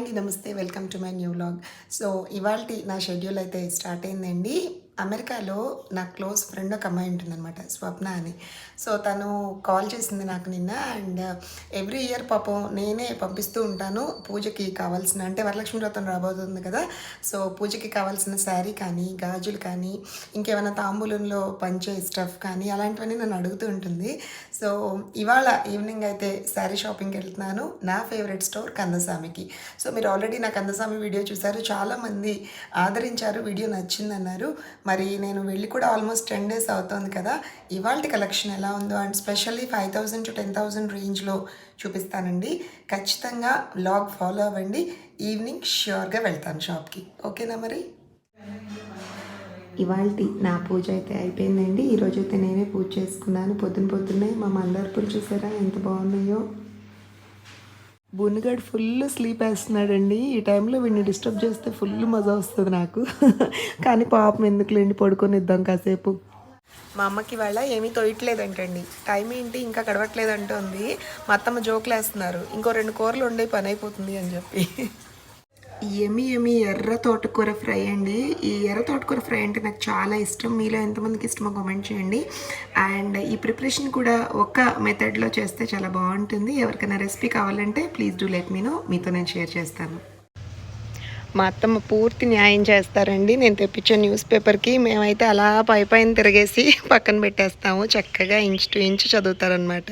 అండి నమస్తే welcome to my new vlog. So ఇవాళ నా షెడ్యూల్ అయితే స్టార్ట్ అయిందండి. అమెరికాలో నా క్లోజ్ ఫ్రెండ్ ఒక అమ్మాయి ఉంటుందన్నమాట స్వప్న అని. సో తను కాల్ చేసింది నాకు నిన్న అండ్ ఎవ్రీ ఇయర్ పాపం నేనే పంపిస్తూ ఉంటాను పూజకి కావాల్సిన అంటే వరలక్ష్మి వ్రతం రాబోతుంది కదా సో పూజకి కావాల్సిన శారీ కానీ గాజులు కానీ ఇంకేమైనా తాంబూలంలో పంచే స్టఫ్ కానీ అలాంటివన్నీ నన్ను అడుగుతూ ఉంటుంది. సో ఇవాళ ఈవినింగ్ అయితే శారీ షాపింగ్కి వెళ్తున్నాను నా ఫేవరెట్ స్టోర్ కందస్వామికి సో మీరు ఆల్రెడీ నా కందస్వామి వీడియో చూసారు చాలామంది ఆదరించారు వీడియో నచ్చిందన్నారు. మరి నేను వెళ్ళి కూడా ఆల్మోస్ట్ టెన్ డేస్ అవుతుంది కదా. ఇవాళ కలెక్షన్ ఎలా ఉందో and specially five thousand to ten thousand రేంజ్లో చూపిస్తానండి. ఖచ్చితంగా బ్లాగ్ ఫాలో అవ్వండి. ఈవినింగ్ ష్యూర్గా వెళ్తాను షాప్కి ఓకేనా మరి? ఇవాళ నా పూజ అయితే అయిపోయిందండి. ఈరోజు అయితే నేనే పూజ చేసుకున్నాను. పొద్దున పొద్దున్నే మా మందారపులు చూసారా? ఎంత బాగున్నాయో. బునిగాడు ఫుల్ స్లీప్ వేస్తున్నాడండి. ఈ టైంలో వీడిని డిస్టర్బ్ చేస్తే ఫుల్ మజా వస్తుంది నాకు. కానీ పాపం ఎందుకులేండి పడుకొని ఇద్దాం కాసేపు. మా అమ్మకి వాళ్ళ ఏమీ తోయట్లేదంటండి. టైం ఏంటి? ఇంకా గడవట్లేదంటుంది. మా అత్తమ్మ జోకులు వేస్తున్నారు. ఇంకో రెండు కూరలు ఉండే పని అయిపోతుంది అని చెప్పి. ఎమి ఎమి ఎర్ర తోటకూర ఫ్రై అండి. ఈ ఎర్ర తోటకూర ఫ్రై అంటే నాకు చాలా ఇష్టం. మీలో ఎంతమందికి ఇష్టమో కామెంట్ చేయండి. అండ్ ఈ ప్రిపరేషన్ కూడా ఒక మెథడ్లో చేస్తే చాలా బాగుంటుంది. ఎవరికైనా రెసిపీ కావాలంటే please do let me know. మీతో నేను షేర్ చేస్తాను. మా అత్తమ్మ పూర్తి న్యాయం చేస్తారండి. నేను తెప్పించే న్యూస్ పేపర్కి మేమైతే అలా పై పైన తిరిగేసి పక్కన పెట్టేస్తాము. చక్కగా ఇంచు టు ఇంచు చదువుతారనమాట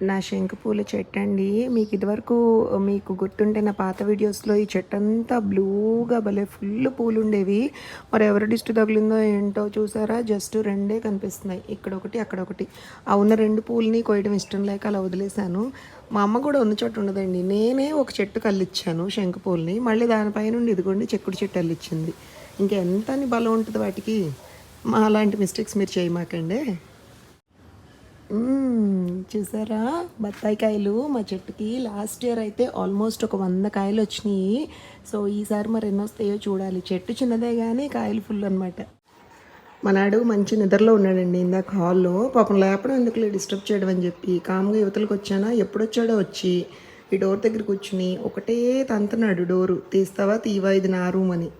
నా శంఖపూల చెట్టు అండి మీకు ఇదివరకు మీకు గుర్తుంటే నా పాత వీడియోస్లో ఈ చెట్టు అంతా బ్లూగా భలే ఫుల్ పూలు ఉండేవి మరి ఎవరి డిస్ట్ తగిలిందో ఏంటో చూసారా? జస్ట్ రెండే కనిపిస్తున్నాయి. ఇక్కడ ఒకటి అక్కడ ఒకటి ఆ ఉన్న రెండు పూలని కోయడం ఇష్టం లేక అలా వదిలేశాను. మా అమ్మ కూడా ఉన్న చోట ఉండదండి. నేనే ఒక చెట్టు కల్లిచ్చాను శంకుపూలని మళ్ళీ దానిపై నుండి ఇదిగోండి చెక్కుడు చెట్టు అల్లిచ్చింది. ఇంకా ఎంత అని బలం ఉంటుంది వాటికి? మా అలాంటి మిస్టేక్స్ మీరు చేయమాకండి. చూసారా? బత్తాయి కాయలు మా చెట్టుకి లాస్ట్ ఇయర్ అయితే ఆల్మోస్ట్ ఒక వంద కాయలు వచ్చినాయి. సో ఈసారి మరి ఎన్ని వస్తాయో చూడాలి. చెట్టు చిన్నదే కానీ కాయలు ఫుల్ అనమాట మనాడు మంచి నిద్రలో ఉన్నాడండి ఇందాక హాల్లో పాపం లేపడం ఎందుకులే డిస్టర్బ్ చేయడం అని చెప్పి. కామ్గా యువతలకు వచ్చానా? ఎప్పుడు వచ్చాడో వచ్చి. ఈ డోర్ దగ్గర కూర్చుని ఒకటే తంతున్నాడు డోరు తీస్తావా? తీవా? ఇది నా రూమ్ అని.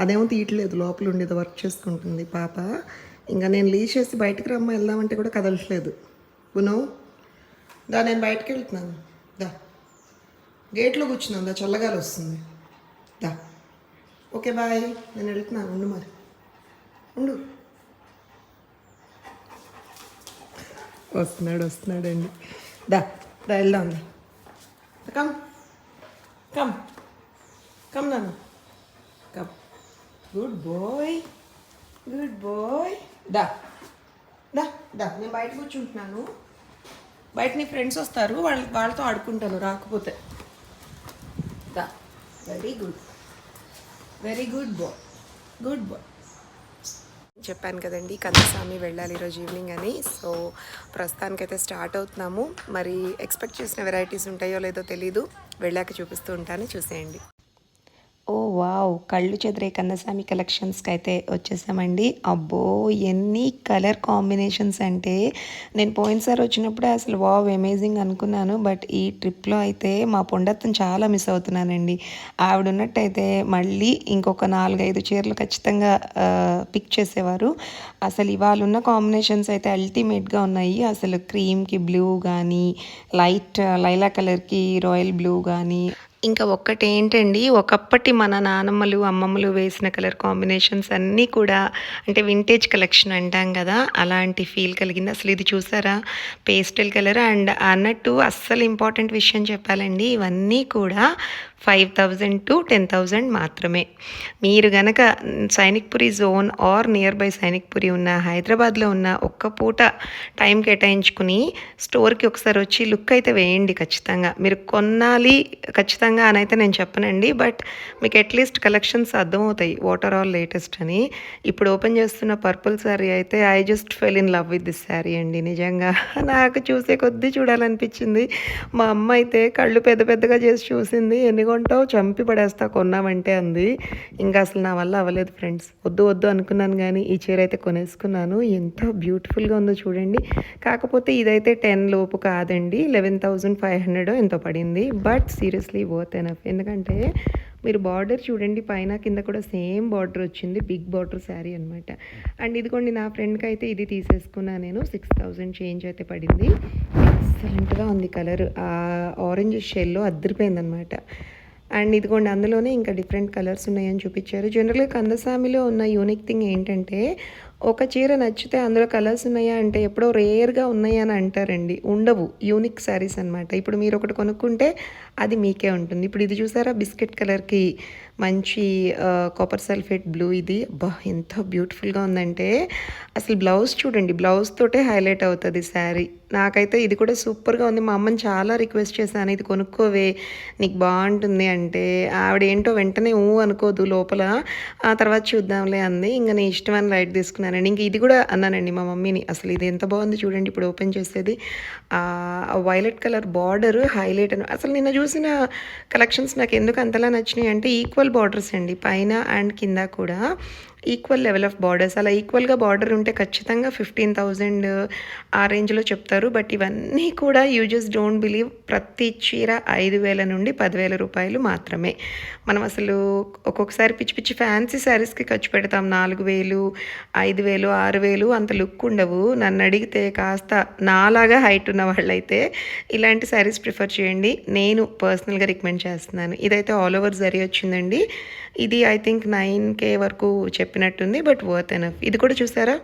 అదేమో తీయట్లేదు. లోపల ఉండేది వర్క్ చేసుకుంటుంది పాప. ఇంకా నేను లీజ్ చేసి బయటకు రమ్మ వెళ్దామంటే కూడా కదలట్లేదు. పునో దా నేను బయటకు వెళ్తున్నాను. దా. గేట్లో కూర్చున్నాను. దా చల్లగాలి వస్తుంది. దా. Okay bye. నేను వెళ్తున్నాను. ఉండు మరి. ఉండు. వస్తున్నాడు వస్తున్నాడండి. దా దా వెళ్దాం దా. కమ్. కమ్. కమ్ నాన్న. Come. Good boy. Good boy. దా. దా దా నేను బయట కూర్చుంటున్నాను. బయట నీ ఫ్రెండ్స్ వస్తారు వాళ్ళ వాళ్ళతో ఆడుకుంటాను రాకపోతే. దా. Very good very good boy goodbye చెప్పాను కదండి కందస్వామి వెళ్ళాలి ఈరోజు ఈవినింగ్ అని. సో ప్రస్తుతానికైతే స్టార్ట్ అవుతున్నాము. మరి ఎక్స్పెక్ట్ చేసిన వెరైటీస్ ఉంటాయో లేదో తెలీదు. వెళ్ళాక చూపిస్తూ ఉంటాను. చూసేయండి. వావ్ కళ్ళు చెదిరే కన్నసామి కలెక్షన్స్కి అయితే వచ్చేసామండి. అబ్బో ఎన్ని కలర్ కాంబినేషన్స్ అంటే నేను పోయినసారి వచ్చినప్పుడే అసలు వావ్ అమేజింగ్ అనుకున్నాను. బట్ ఈ ట్రిప్లో అయితే మా పొండత్తం చాలా మిస్ అవుతున్నానండి. ఆవిడ ఉన్నట్టయితే మళ్ళీ ఇంకొక నాలుగైదు చీరలు ఖచ్చితంగా పిక్ చేసేవారు. అసలు ఇవాళ ఉన్న కాంబినేషన్స్ అయితే అల్టిమేట్గా ఉన్నాయి. అసలు క్రీమ్కి బ్లూ కానీ లైట్ లైలా కలర్కి రాయల్ బ్లూ కానీ ఇంకా ఒక్కటి ఏంటండి ఒకప్పటి మన నానమ్మలు అమ్మమ్మలు వేసిన కలర్ కాంబినేషన్స్ అన్నీ కూడా అంటే వింటేజ్ కలెక్షన్ అంటాం కదా అలాంటి ఫీల్ కలిగింది. అసలు ఇది చూసారా? పేస్టల్ కలర్ అండ్ అన్నట్టు అస్సలు ఇంపార్టెంట్ విషయం చెప్పాలండి. ఇవన్నీ కూడా five thousand to ten thousand మాత్రమే. మీరు గనక Sainikpuri zone or nearby Sainikpuri ఉన్న హైదరాబాద్లో ఉన్న ఒక్క పూట టైం కేటాయించుకుని స్టోర్కి ఒకసారి వచ్చి లుక్ అయితే వేయండి ఖచ్చితంగా. మీరు కొనాలి ఖచ్చితంగా అని అయితే నేను చెప్పనండి బట్ మీకు అట్లీస్ట్ కలెక్షన్స్ అర్థమవుతాయి వాటర్ ఆల్ లేటెస్ట్ అని. ఇప్పుడు ఓపెన్ చేస్తున్న పర్పుల్ శారీ అయితే I just fell in love with this sari అండి నిజంగా. నాకు చూసే కొద్దీ చూడాలనిపించింది. మా అమ్మ అయితే కళ్ళు పెద్ద పెద్దగా చేసి చూసింది ఎన్ని కొంటావు చంపి పడేస్తా కొన్నామంటే అంది. ఇంకా అసలు నా వల్ల అవ్వలేదు ఫ్రెండ్స్. వద్దు వద్దు అనుకున్నాను కానీ ఈ చీర అయితే కొనేసుకున్నాను. ఎంత బ్యూటిఫుల్గా ఉందో చూడండి. కాకపోతే ఇదైతే టెన్ లోపు కాదండి. లెవెన్ థౌజండ్ ఫైవ్ హండ్రెడ్ ఎంతో పడింది. But seriously worth enough. ఎందుకంటే మీరు బార్డర్ చూడండి పైన కింద కూడా సేమ్ బార్డర్ వచ్చింది. బిగ్ బార్డర్ శారీ అనమాట అండ్ ఇదిగోండి నా ఫ్రెండ్కి అయితే ఇది తీసేసుకున్నా నేను. సిక్స్ థౌజండ్ చేంజ్ అయితే పడింది. ఎక్సలెంట్గా ఉంది కలర్. ఆ ఆరెంజ్ షెల్లో అద్దరిపోయిందనమాట అండ్ ఇదిగోండి అందులోనే ఇంకా డిఫరెంట్ కలర్స్ ఉన్నాయని చూపించారు. జనరల్గా కందసామిలో ఉన్న యూనిక్ థింగ్ ఏంటంటే ఒక చీర నచ్చితే అందులో కలర్స్ ఉన్నాయా అంటే ఎప్పుడో రేర్గా ఉన్నాయా అని అంటారండి. ఉండవు యూనిక్ శారీస్ అనమాట ఇప్పుడు మీరు ఒకటి కొనుక్కుంటే అది మీకే ఉంటుంది. ఇప్పుడు ఇది చూసారా? బిస్కెట్ కలర్కి మంచి కాపర్ సల్ఫేట్ బ్లూ ఇది. బా ఎంత బ్యూటిఫుల్గా ఉందంటే అసలు బ్లౌజ్ చూడండి బ్లౌజ్ తోటే హైలైట్ అవుతుంది శారీ నాకైతే ఇది కూడా సూపర్గా ఉంది. మా అమ్మని చాలా రిక్వెస్ట్ చేశాను ఇది కొనుక్కోవే నీకు బాగుంటుంది అంటే. ఆవిడ ఏంటో వెంటనే ఊ అనుకోదు లోపల. ఆ తర్వాత చూద్దాంలే అంది. ఇంకా నేను ఇష్టం అని లైట్ తీసుకున్నానండి. ఇంక ఇది కూడా అన్నానండి మా మమ్మీని అసలు ఇది ఎంత బాగుంది చూడండి ఇప్పుడు ఓపెన్ చేసేది. వైలెట్ కలర్ బార్డర్ హైలైట్ అని. అసలు నిన్న చూసిన కలెక్షన్స్ నాకు ఎందుకు అంతలా నచ్చినాయి అంటే ఈక్వల్ బార్డర్స్ అండి పైన అండ్ కింద కూడా. Equal level of borders. అలా ఈక్వల్గా బార్డర్ ఉంటే ఖచ్చితంగా ఫిఫ్టీన్ థౌజండ్ ఆ రేంజ్లో చెప్తారు. బట్ ఇవన్నీ కూడా యూ జస్ట్ డోంట్ బిలీవ్ ప్రతి చీర ఐదు వేల నుండి పదివేల రూపాయలు మాత్రమే. మనం అసలు ఒక్కొక్కసారి పిచ్చి పిచ్చి ఫ్యాన్సీ శారీస్కి ఖర్చు పెడతాం. నాలుగు వేలు ఐదు వేలు ఆరు వేలు అంత లుక్ ఉండవు. నన్ను అడిగితే కాస్త నాలాగా హైట్ ఉన్న వాళ్ళైతే ఇలాంటి శారీస్ ప్రిఫర్ చేయండి. నేను పర్సనల్గా రికమెండ్ చేస్తున్నాను. ఇదైతే ఆల్ ఓవర్ జరీ వచ్చిందండి. ఇది ఐ థింక్ నైన్ కే వరకు చెప్పినట్టుంది బట్ వర్త్ ఎనఫ్ ఇది కూడా చూసారా?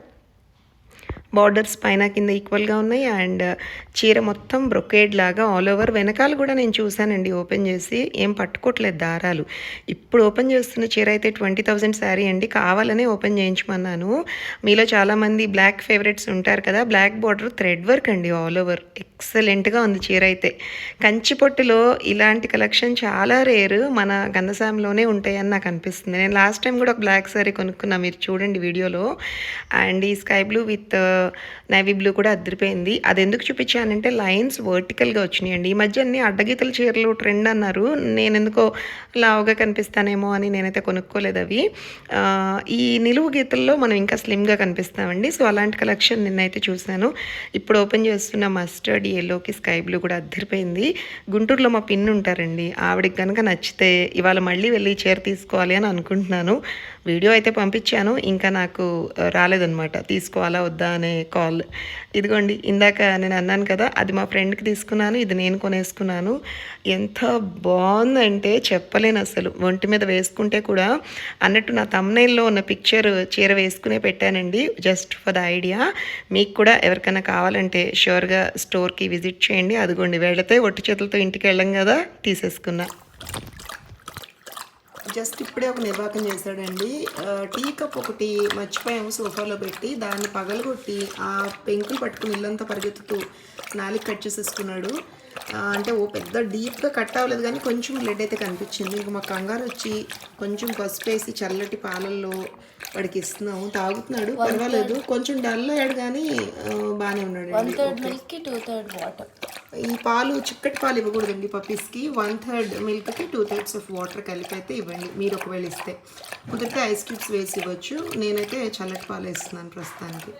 బార్డర్స్ పైన కింద ఈక్వల్గా ఉన్నాయి. అండ్ చీర మొత్తం బ్రొకేడ్ లాగా ఆల్ ఓవర్ వెనకాల కూడా నేను చూశానండి ఓపెన్ చేసి. ఏం పట్టుకోవట్లేదు దారాలు. ఇప్పుడు ఓపెన్ చేస్తున్న చీర అయితే ట్వంటీ థౌజండ్ శారీ అండి. కావాలనే ఓపెన్ చేయించమన్నాను మీలో చాలామంది బ్లాక్ ఫేవరెట్స్ ఉంటారు కదా. బ్లాక్ బార్డర్ థ్రెడ్ వర్క్ అండి ఆల్ ఓవర్ ఎక్సలెంట్గా ఉంది చీర అయితే. కంచి పొట్టులో ఇలాంటి కలెక్షన్ చాలా రేరు మన గంధసామిలోనే ఉంటాయని నాకు అనిపిస్తుంది. నేను లాస్ట్ టైం కూడా ఒక బ్లాక్ శారీ కొనుక్కున్నా. మీరు చూడండి వీడియోలో. అండ్ ఈ sky blue with navy blue కూడా అద్దరిపోయింది అది ఎందుకు చూపించానంటే లైన్స్ వర్టికల్గా వచ్చినాయండి. ఈ మధ్య అన్ని అడ్డగీతల చీరలు ట్రెండ్ అన్నారు. నేను ఎందుకో లావుగా కనిపిస్తానేమో అని నేనైతే కొనుక్కోలేదు అవి. ఈ నిలువు గీతల్లో మనం ఇంకా స్లిమ్గా కనిపిస్తామండి. సో అలాంటి కలెక్షన్ నిన్నైతే చూశాను. ఇప్పుడు ఓపెన్ చేస్తున్న మస్టర్డ్ ఎల్లోకి స్కై బ్లూ కూడా అద్దరిపోయింది గుంటూరులో మా పిన్ ఉంటారండి. ఆవిడకి కనుక నచ్చితే ఇవాళ మళ్ళీ వెళ్ళి చీర తీసుకోవాలి అని అనుకుంటున్నాను. వీడియో అయితే పంపించాను. ఇంకా నాకు రాలేదనమాట రాలేదన్నమాట. తీసుకోవాలా వద్దా అని కాల్. ఇదిగోండి ఇందాక నేను అన్నాను కదా అది మా ఫ్రెండ్కి తీసుకున్నాను ఇది నేను కొనేసుకున్నాను. ఎంత బాగుందంటే చెప్పలేను అసలు. ఒంటి మీద వేసుకుంటే కూడా అన్నట్టు నా తమ్నైల్లో ఉన్న పిక్చర్ చీర వేసుకునే పెట్టానండి జస్ట్ ఫర్ ద ఐడియా మీకు కూడా ఎవరికైనా కావాలంటే షూర్గా స్టోర్కి విజిట్ చేయండి. అదిగోండి వెళితే ఒట్టి చేతులతో ఇంటికి వెళ్ళం కదా తీసేసుకున్నా. జస్ట్ ఇప్పుడే ఒక నిర్వాకం చేశాడండి. టీ కప్ ఒకటి మర్చిపోయాము సోఫాలో పెట్టి దాన్ని పగలగొట్టి ఆ పెంకులు పట్టుకుని ఇల్లంతా పరిగెత్తుతూ నాలుగు కట్ చేసేసుకున్నాడు. అంటే ఓ పెద్ద డీప్గా కట్ అవ్వలేదు కానీ కొంచెం బ్లడ్ అయితే కనిపించింది. ఇంక మా కంగారు వచ్చి కొంచెం పసుపు వేసి చల్లటి పాలల్లో వాడికి ఇస్తున్నాము తాగుతున్నాడు పర్వాలేదు. కొంచెం డల్ అయ్యాడు కానీ బాగానే ఉన్నాడు వన్ థర్డ్ మిల్క్కి టూ థర్డ్ వాటర్ ఈ పాలు చిక్కటి పాలు ఇవ్వకూడదండి పప్పీస్కి. వన్ థర్డ్ మిల్క్కి టూ థర్డ్స్ ఆఫ్ వాటర్ కలిపి అయితే ఇవ్వండి. మీరు ఒకవేళ ఇస్తే. కుదిరితే ఐస్ క్యూబ్స్ వేసి ఇవ్వచ్చు. నేనైతే చల్లటి పాలు వేస్తున్నాను ప్రస్తుతానికి.